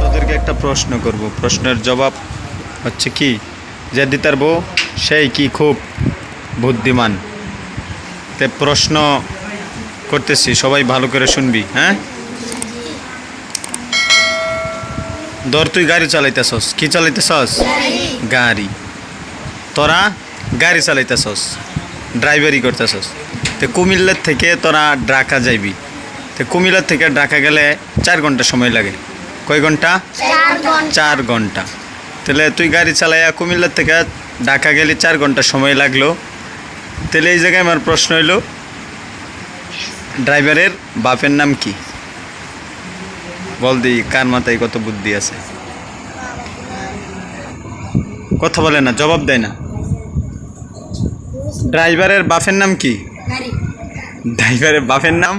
তোদেরকে একটা প্রশ্ন করব। প্রশ্নের জবাব হচ্ছে কি? যে দিতে পারব সেই কি খুব বুদ্ধিমান? তে প্রশ্ন করতেছি, সবাই ভালো করে শুনবি হ্যাঁ? ধর, তুই গাড়ি চালাইতেছস। কি চালাইতেছস? গাড়ি। তোরা গাড়ি চালাইতেছস, ড্রাইভারি করতেছস। তো কুমিল্লার থেকে তোরা ঢাকা যাইবি। তো কুমিল্লার থেকে ঢাকা গেলে চার ঘণ্টা সময় লাগে। কয় ঘণ্টা? চার ঘণ্টা। তাহলে তুই গাড়ি চালাইয়া কুমিল্লার থেকে ঢাকা গেলে চার ঘণ্টা সময় লাগল। তাহলে এই জায়গায় আমার প্রশ্ন হইল ড্রাইভারের বাপের নাম কি? বল দি কার মাথায় কত বুদ্ধি আছে? কথা বলে না জবাব দেয় না। ড্রাইভারের বাপের নাম কি? ড্রাইভারের বাপের নাম?